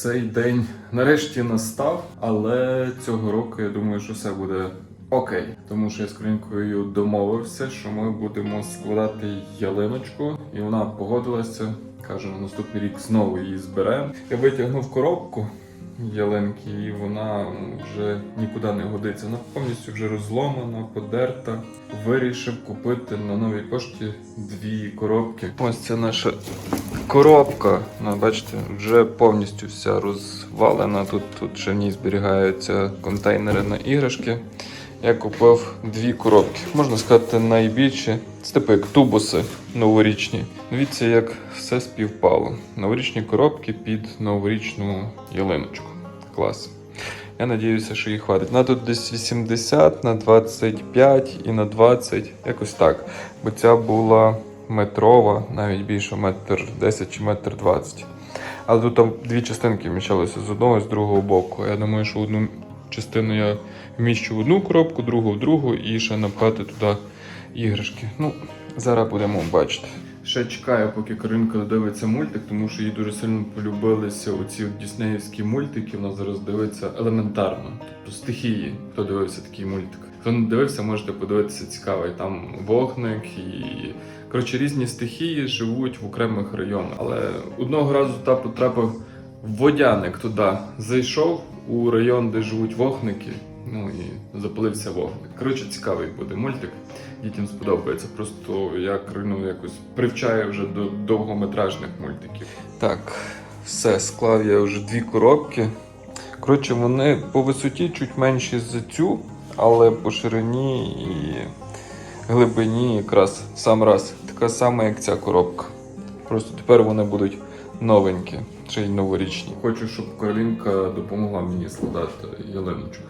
цей день нарешті настав, але цього року я думаю, що все буде окей. Тому що я з Кринкою домовився, що ми будемо складати ялиночку, і вона погодилася. Каже, на наступний рік знову її зберемо. Я витягнув коробку ялинки, і вона вже нікуди не годиться. Вона повністю вже розломана, подерта. Вирішив купити на новій пошті дві коробки. Ось це наша коробка. Ну, бачите, вже повністю вся розвалена. Тут, тут ще в ній зберігаються контейнери на іграшки. Я купив дві коробки. Можна сказати, найбільші. Це типу як тубуси новорічні. Дивіться, як все співпало. Новорічні коробки під новорічну ялиночку. Клас. Я надіюся, що їх хватить. На тут десь 80, на 25 і на 20, якось так. Бо ця була метрова, навіть більше метр 10 чи метр 20. Але тут там дві частинки вміщалися з одного і з другого боку. Я думаю, що одну частину я вміщу в одну коробку, другу в другу і ще напхати туди іграшки. Ну, зараз будемо бачити. Ще чекаю, поки Каринка додивиться мультик, тому що їй дуже сильно полюбилися оці діснеївські мультики. Вона зараз дивиться елементарно. Тобто стихії, хто дивився такий мультик. Хто не дивився, можете подивитися цікавий. Там вогник і коротше різні стихії живуть в окремих районах. Але одного разу та потрапив водяник туди. Зайшов у район, де живуть вогники. Ну і запалився вогник. Коротше, цікавий буде мультик. Дітям сподобається. Просто я Карину якось привчаю вже до довгометражних мультиків. Так, все, склав я вже дві коробки. Коротше, вони по висоті чуть менші за цю, але по ширині і глибині якраз сам раз. Така сама, як ця коробка. Просто тепер вони будуть новенькі, чи й новорічні. Хочу, щоб Каролінка допомогла мені складати ялиночку.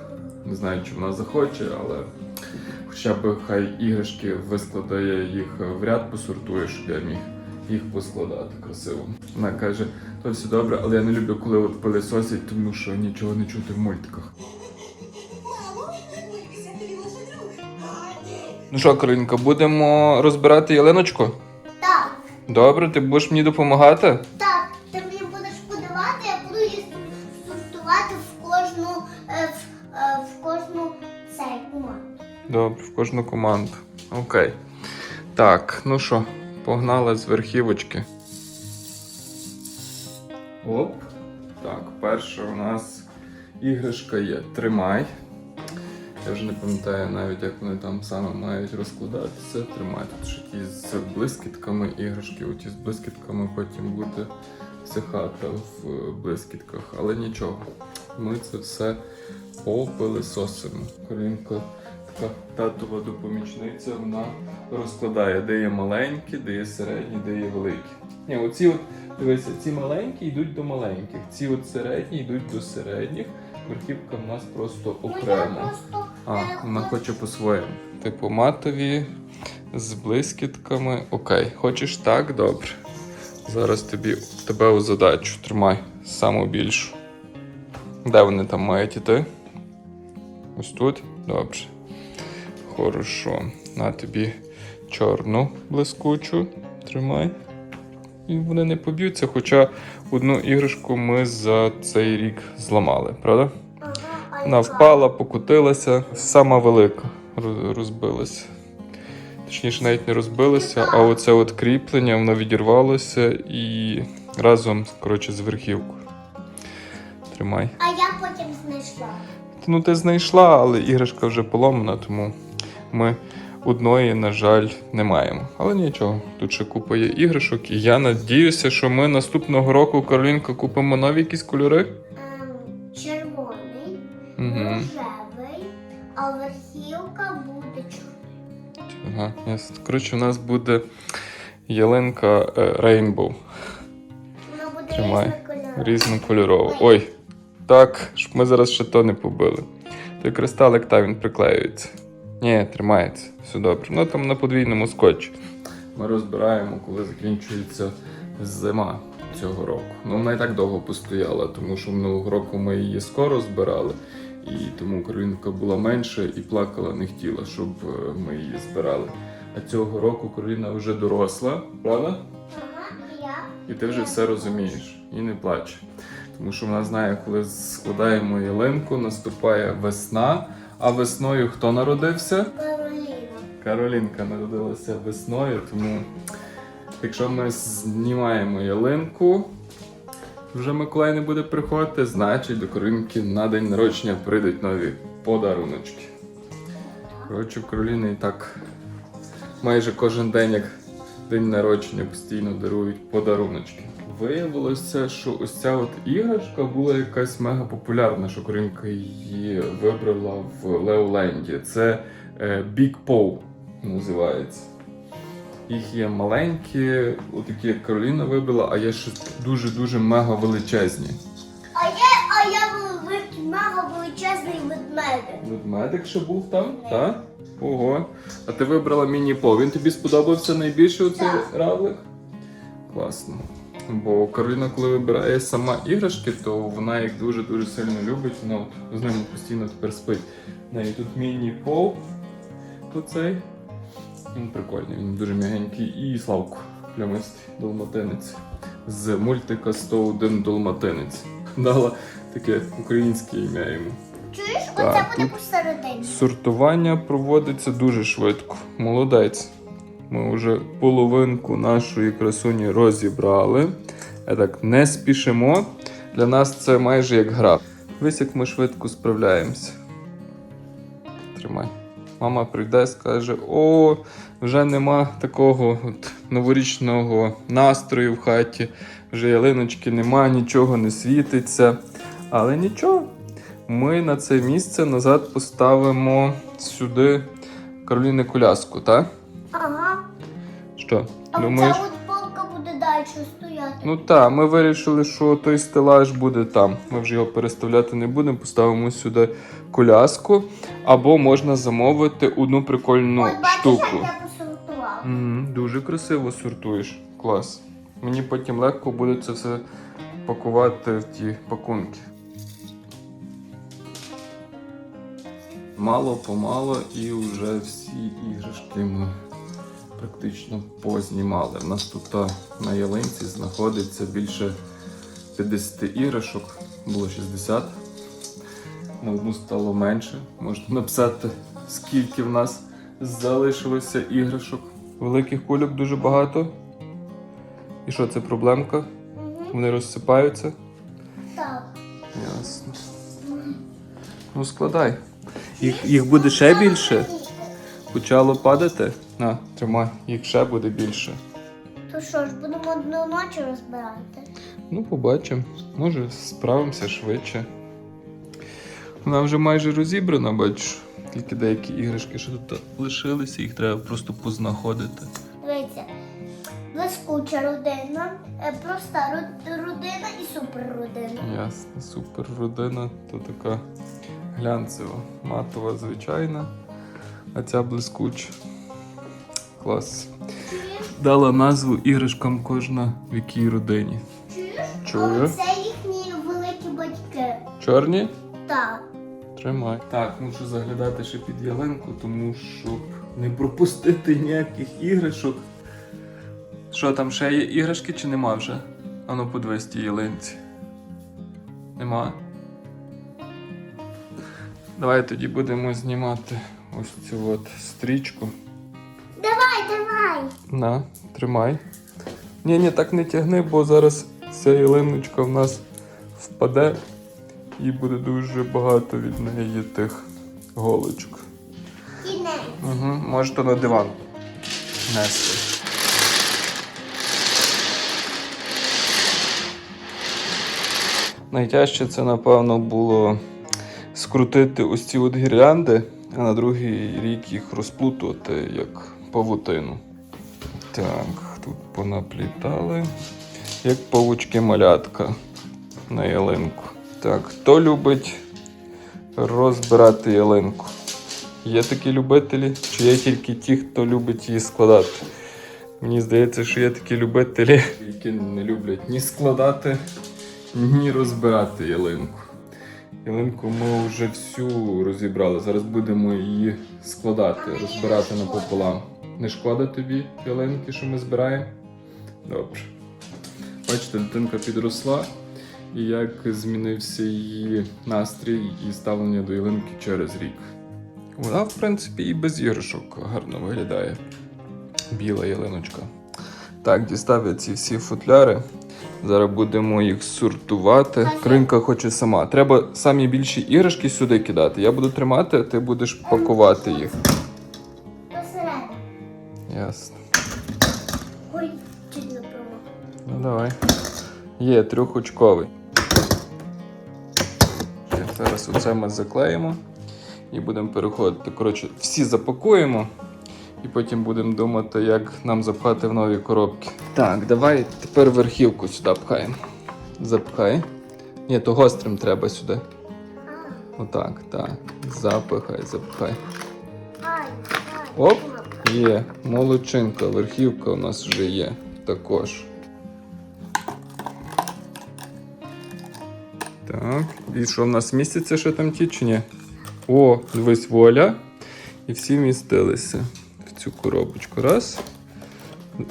Не знаю, чи вона захоче, але хоча б хай іграшки вискладає їх в ряд, посортує, щоб я міг їх поскладати красиво. Вона каже, то все добре, але я не люблю, коли от пилисосять, тому що нічого не чути в мультиках. Ну що, Каролінка, будемо розбирати ялиночку? Так, Добре, ти будеш мені допомагати? так, ти мені будеш подавати, я буду їх сортувати в кожну, е, в, е, в кожну цей команду. Добре, в кожну команду. Окей. Так, ну що, погнали з верхівочки. Оп. Так, перша у нас іграшка є. Тримай. Я вже не пам'ятаю навіть, як вони там саме мають розкладатися. Тримай. Тут ті з блискітками іграшки, оті з блискітками потім буде вся хата в блискітках. Але нічого. Ми це все попилисосимо. Корінка така татова допомічниця, вона розкладає, де є маленькі, де є середні, де є великі. Ні, оці от, дивися, ці маленькі йдуть до маленьких, ці от середні йдуть до середніх. Верхівка в нас просто Ну, окремо. А, вона хоче по-своєму. Типу матові з блискітками. Окей, хочеш так? Добре. Зараз тобі тебе у задачу. Тримай саму більшу. Де вони там мають іти? Ось тут? Добре. Хорошо. На тобі чорну блискучу. Тримай. І вони не поб'ються, хоча одну іграшку ми за цей рік зламали, правда? Вона впала, покотилася, сама велика розбилася. Точніше, навіть не розбилася, а оце от кріплення, воно відірвалося і разом, коротше, з верхівкою. Тримай. А я потім знайшла. Ну, ти знайшла, але іграшка вже поломана, тому ми одної, на жаль, не маємо. Але нічого, тут ще купа є іграшок, і я надіюся, що ми наступного року Каролінка купимо нові якісь кольори. Рожевий, а верхівка буде чорна. Ага, ясно. Коротше, у нас буде ялинка Rainbow. Вона буде Тримай. різнокольорова. Різнокольорова. Ой, так, щоб ми зараз ще то не побили. Той кристалик та він приклеюється. Ні, тримається. Все добре. Ну там на подвійному скотчі. Ми розбираємо, коли закінчується зима цього року. Ну, вона і так довго постояла, тому що минулого року ми її скоро збирали. І тому Каролінка була менша і плакала, не хотіла, щоб е, ми її збирали. А цього року Кароліна вже доросла, правда? І. І ти вже все розумієш і не плач. Тому що вона знає, коли складаємо ялинку, наступає весна. А весною хто народився? Кароліна. Каролінка народилася весною, тому якщо ми знімаємо ялинку, вже Миколай не буде приходити, значить до Каролінки на день народження прийдуть нові подаруночки. Коротше, в і так майже кожен день, як день народження, постійно дарують подаруночки. Виявилося, що ось ця от іграшка була якась мега популярна, що Каролінка її вибрала в Леоленді. Це е, Big Paw називається. Їх є маленькі, отакі як Кароліна вибрала, а є ще дуже-дуже мега величезні. А я, а я мега величезний ведмедик. Ведмедик ще був там, так? Ого. А ти вибрала міні-пол. Він тобі сподобався найбільше оцей Так. равлик? Класно. Бо Кароліна, коли вибирає сама іграшки, то вона їх дуже-дуже сильно любить. Вона от з ними постійно тепер спить. В неї тут міні-пол. Тут цей. Він прикольний, він дуже м'ягенький. І Славку, плямистий долматинець. З мультика 101 долматинець. Дала таке українське ім'я йому. Чуєш, оце буде посередині. Сортування проводиться дуже швидко. Молодець. Ми вже половинку нашої красуні розібрали. А так, не спішимо. Для нас це майже як гра. Дивись, як ми швидко справляємося. Тримай. Мама прийде, скаже: О, вже нема такого от новорічного настрою в хаті, вже ялиночки нема, нічого не світиться. Але нічого, ми на це місце назад поставимо сюди Кароліни коляску, так? Ага. Що? А Думаєш? ця от полка буде далі стояти. Ну так, ми вирішили, що той стелаж буде там. Ми вже його переставляти не будемо, поставимо сюди коляску. Або можна замовити одну прикольну От бачиш, штуку. як я посортувала. Мгм, дуже красиво сортуєш. Клас. Мені потім легко буде це все пакувати в ті пакунки. Мало помало і вже всі іграшки ми практично познімали. У нас тут на ялинці знаходиться більше 50 іграшок, було 60. На одну стало менше. Можна написати, скільки в нас залишилося іграшок. Великих кульок дуже багато. І що, це проблемка? Вони розсипаються? Так. Ясно. Ну, складай. Їх, їх буде ще більше? Почало падати? На, тримай, їх ще буде більше. То що ж, будемо одну ночі розбирати? Ну, побачимо. Може, справимося швидше. Вона вже майже розібрана, бачиш. Тільки деякі іграшки, що тут лишилися, їх треба просто познаходити. Дивіться, блискуча родина, е, проста род- родина і суперродина. Ясно, супер родина, то така глянцева, матова, звичайна, а ця блискуча. Клас. Дала назву іграшкам кожна в якій родині. Чую. Це їхні великі батьки. Чорні? Так. Тримай. Так, мушу заглядати ще під ялинку, тому щоб не пропустити ніяких іграшок. Що там ще є іграшки чи нема вже? Ану подивись тій ялинці. Нема? Давай тоді будемо знімати ось цю от стрічку. Давай, давай. На, тримай. Ні, ні, так не тягни, бо зараз ця ялиночка в нас впаде і буде дуже багато від неї тих голочок. Кінець. Угу, можете на диван нести. Найтяжче це, напевно, було скрутити ось ці от гірлянди, а на другий рік їх розплутувати як павутину. Так, тут понаплітали, як павучки малятка на ялинку. Так, хто любить розбирати ялинку? Є такі любителі, чи є тільки ті, хто любить її складати? Мені здається, що є такі любителі, які не люблять ні складати, ні розбирати ялинку. Ялинку ми вже всю розібрали. Зараз будемо її складати, розбирати напополам. Не шкода тобі ялинки, що ми збираємо? Добре. Бачите, дитинка підросла і як змінився її настрій і ставлення до ялинки через рік. Вона, в принципі, і без іграшок гарно виглядає. Біла ялиночка. Так, дістав я ці всі футляри. Зараз будемо їх сортувати. Кринка хоче сама. Треба самі більші іграшки сюди кидати. Я буду тримати, а ти будеш пакувати їх. Посередині. Ясно. Ой, чуть не. Ну давай. Є трьохочковий. Зараз оце ми заклеїмо і будемо переходити. Коротше, всі запакуємо і потім будемо думати, як нам запхати в нові коробки. Так, давай тепер верхівку сюди пхаємо. Запхай. Ні, то гострим треба сюди. Отак, так. Запихай, запхай. ай, ай. Оп. Є, молодчинка, верхівка у нас вже є також. Так, і що в нас міститься ще там ті чи ні? О, дивись, воля. І всі вмістилися в цю коробочку. Раз.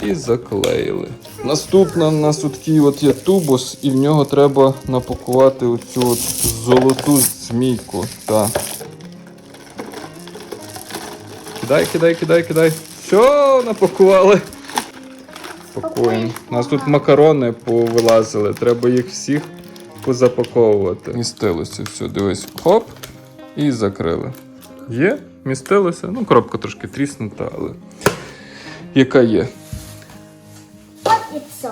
І заклеїли. Наступна у нас от такий от є тубус, і в нього треба напакувати оцю от золоту змійку. Так. Кидай, кидай, кидай, кидай. Все, напакували. Пакуємо. У нас тут макарони повилазили, треба їх всіх позапаковувати. Містилося все, дивись. Хоп. І закрили. Є? Містилося. Ну, коробка трошки тріснута, але яка є. От і все.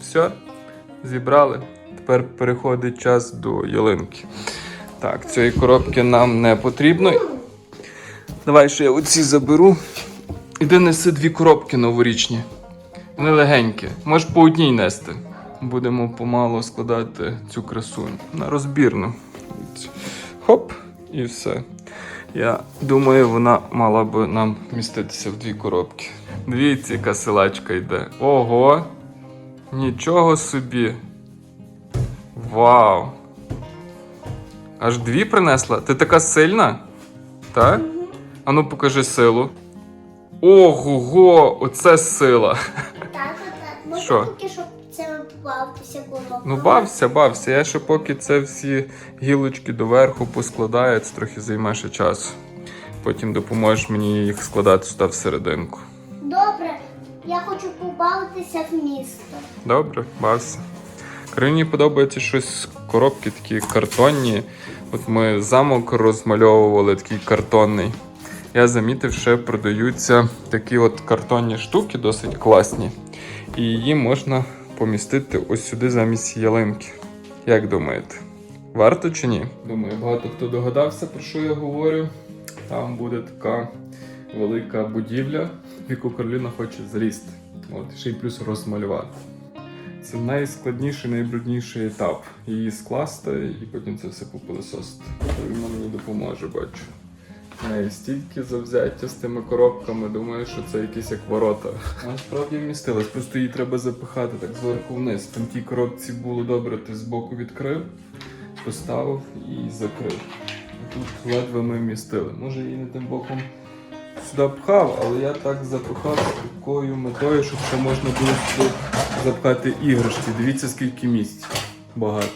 Все, зібрали. Тепер переходить час до ялинки. Так, цієї коробки нам не потрібно. Давай ще я оці заберу. Іди неси дві коробки новорічні. Вони легенькі. Можеш по одній нести. Будемо помало складати цю красу на розбірну. Хоп, і все. Я думаю, вона мала би нам вміститися в дві коробки. Дивіться, яка силачка йде. Ого! Нічого собі. Вау! Аж дві принесла? Ти така сильна? Так? Ану покажи силу. Ого, оце сила. Так, так, Що? Бавитися коробкою? Ну, бався, бався. Я ще поки це всі гілочки доверху поскладаю, це трохи займе ще часу. Потім допоможеш мені їх складати сюди всерединку. Добре, я хочу побавитися в місто. Добре, бався. Карині подобається щось коробки такі картонні. От ми замок розмальовували такий картонний. Я замітив, що продаються такі от картонні штуки, досить класні. І її можна помістити ось сюди замість ялинки. Як думаєте? Варто чи ні? Думаю, багато хто догадався, про що я говорю. Там буде така велика будівля, яку Кароліна хоче залізти. От, ще й плюс розмалювати. Це найскладніший, найбрудніший етап. Її скласти і потім це все попилисосити. Кароліна мені допоможе, бачу. Неї стільки завзяття з тими коробками, думаю, що це якісь як ворота. Вона справді вмістилась, просто її треба запихати так зверху вниз. Там тій коробці було добре, ти збоку відкрив, поставив і закрив. Тут ледве ми вмістили. Може її не тим боком сюди пхав, але я так запихав з такою метою, щоб ще можна було сюди запхати іграшки. Дивіться, скільки місць. Багато.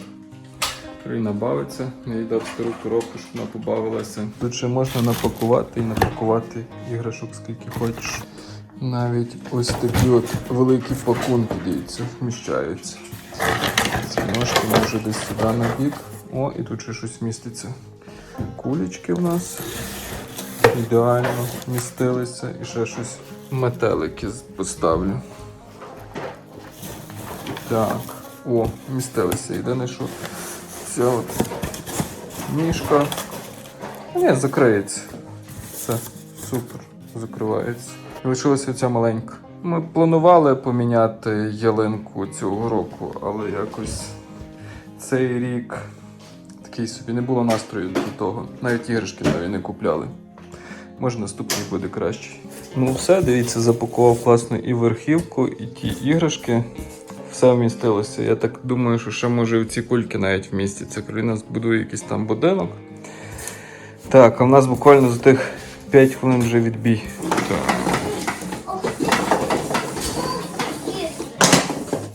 Карина бавиться, я їй дав стару коробку, щоб вона побавилася. Тут ще можна напакувати і напакувати іграшок скільки хочеш. Навіть ось такі от великі пакунки, дивіться, вміщаються. Ці ножки може десь сюди на бік. О, і тут ще щось міститься. Кулечки в нас ідеально вмістилися. І ще щось метелики поставлю. Так. О, вмістилися. Єдине, що ця от ніжка. Ні, закриється. Все, супер, закривається. Лишилася ця маленька. Ми планували поміняти ялинку цього року, але якось цей рік такий собі не було настрою до того. Навіть іграшки нові не купляли. Може наступний буде кращий. Ну все, дивіться, запакував класно і верхівку, і ті іграшки. Все вмістилося. Я так думаю, що ще може в ці кульки навіть вмістяться. Кароліна збудує якийсь там будинок. Так, а в нас буквально за тих 5 хвилин вже відбій. Так,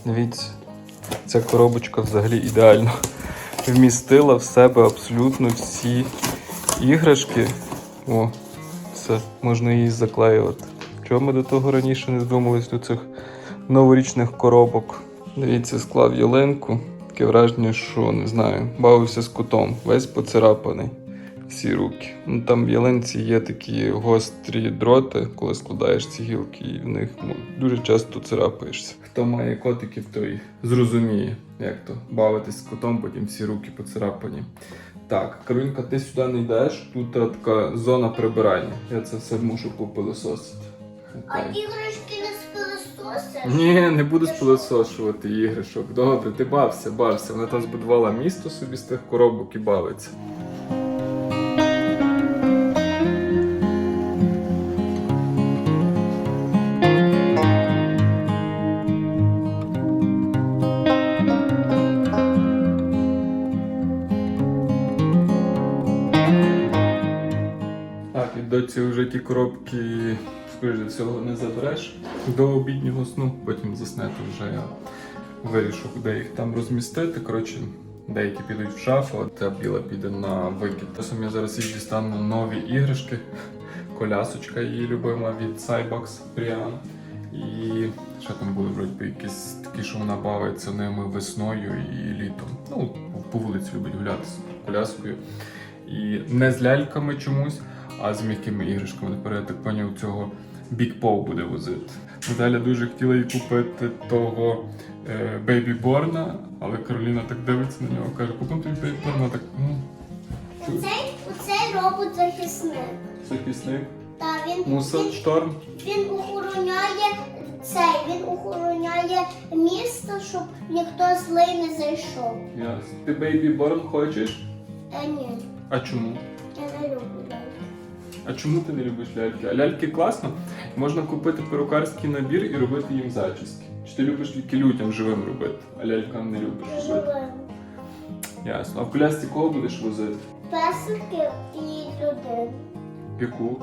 дивіться. Ця коробочка взагалі ідеально вмістила в себе абсолютно всі іграшки. О, все, можна її заклеювати. Чого ми до того раніше не здумались до цих новорічних коробок? Дивіться, склав ялинку. Таке враження, що не знаю, бавився з кутом, весь поцарапаний. Всі руки. Ну там в ялинці є такі гострі дроти, коли складаєш ці гілки, і в них ну, дуже часто царапаєшся. Хто має котиків, той зрозуміє, як то бавитись з котом, потім всі руки поцарапані. Так, Каролінка, ти сюди не йдеш, тут така зона прибирання. Я це все мушу попилососити. А іграшки Ні, не буду спилосошувати іграшок. Добре, ти бався, бався. Вона там збудувала місто собі з тих коробок і бавиться. Доці вже ті коробки, скоріш за всього, не забереш до обіднього сну, потім заснете вже я вирішу, де їх там розмістити. Коротше, деякі підуть в шафу, а та біла піде на викид. Часом я зараз їй дістану нові іграшки. Колясочка її любима від Cybox Brian. І що там були вроді якісь такі, що вона бавиться ними весною і літом. Ну, по вулиці любить гулятися коляскою. І не з ляльками чомусь, а з м'якими іграшками. Тепер я так поняв, цього Big Paw буде возити. Наталя дуже хотіла їй купити того е, Baby Борна, але Кароліна так дивиться на нього, каже, купимо тобі Baby Born, так, ну, Оцей, оцей робот захисник. захисник. Та він, Мусор, він, шторм. він охороняє цей, він охороняє місто, щоб ніхто злий не зайшов. Ясно. Ти Baby Борн хочеш? Е, ні, А чому? я не люблю. А чому ти не любиш ляльки? А ляльки класно. Можна купити перукарський набір і робити їм зачіски. Чи ти любиш тільки людям живим робити, а лялькам не любиш робити? Живим. Ясно. А в колясці кого будеш возити? Песики і людей. Яку?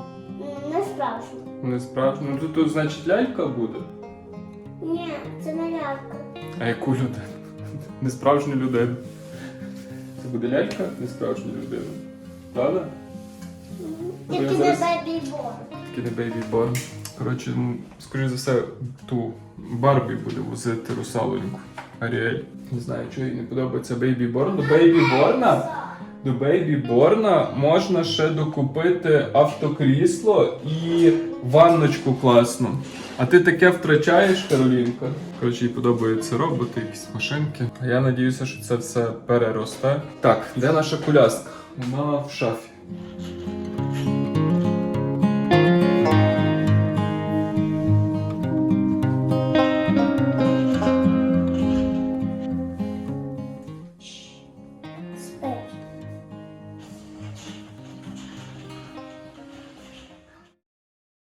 Не справжні. Не справжню. Ну тут, тут значить лялька буде. Ні, це не лялька. А яку людину? Не справжню людину. Це буде лялька, не справжня людина. Правда? Я Тільки не зараз- бебі-бор. Тільки не Baby Born. Коротше, ну, скоріш за все, ту Барбі буде возити русалоньку. Аріель. Не знаю, чого їй не подобається Baby Born. До Baby Born, до Baby Born можна ще докупити автокрісло і ванночку класну. А ти таке втрачаєш, Каролінка. Коротше, їй подобаються роботи, якісь машинки. А я надіюся, що це все переросте. Так, де наша коляска? Вона в шафі.